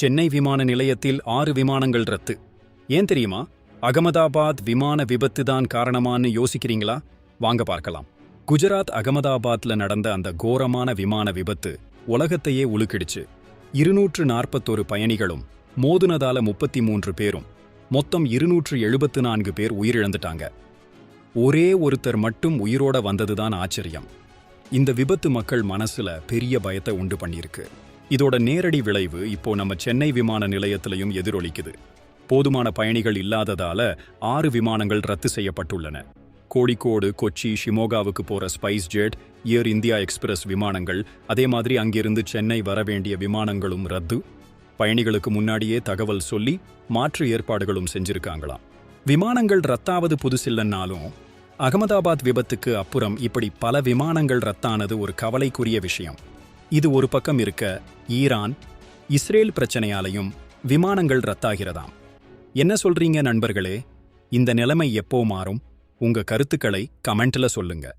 சென்னை விமான நிலையத்தில் ஆறு விமானங்கள் ரத்து. ஏன் தெரியுமா? அகமதாபாத் விமான விபத்து தான் காரணமான்னு யோசிக்கிறீங்களா? வாங்க பார்க்கலாம். குஜராத் அகமதாபாத்ல நடந்த அந்த கோரமான விமான விபத்து உலகத்தையே உலுக்கிடுச்சு. இருநூற்று நாற்பத்தொரு பயணிகளும் மோதுனதால முப்பத்தி மூன்று பேரும் மொத்தம் இருநூற்று எழுபத்து நான்கு பேர் உயிரிழந்துட்டாங்க. ஒரே ஒருத்தர் மட்டும் உயிரோட வந்ததுதான் ஆச்சரியம். இந்த விபத்து மக்கள் மனசுல பெரிய பயத்தை உண்டு பண்ணியிருக்கு. இதோட நேரடி விளைவு இப்போ நம்ம சென்னை விமான நிலையத்திலையும் எதிரொலிக்குது. போதுமான பயணிகள் இல்லாததால ஆறு விமானங்கள் ரத்து செய்யப்பட்டுள்ளன. கோழிக்கோடு கொச்சி ஷிமோகாவுக்கு போற Spice Jet Air India Express விமானங்கள் அதே மாதிரி அங்கிருந்து சென்னை வர வேண்டிய விமானங்களும் ரத்து. பயணிகளுக்கு முன்னாடியே தகவல் சொல்லி மாற்று ஏற்பாடுகளும் செஞ்சிருக்காங்களாம். விமானங்கள் ரத்தாவது புதுசில்லைன்னாலும் அகமதாபாத் விபத்துக்கு அப்புறம் இப்படி பல விமானங்கள் ரத்தானது ஒரு கவலைக்குரிய விஷயம். இது ஒரு பக்கம் இருக்க ஈரான் இஸ்ரேல் பிரச்சனையாலையும் விமானங்கள் ரத்தாகிறதாம். என்ன சொல்றீங்க நண்பர்களே? இந்த நிலைமை எப்போ மாறும்? உங்க கருத்துக்களை கமெண்ட்ல சொல்லுங்க.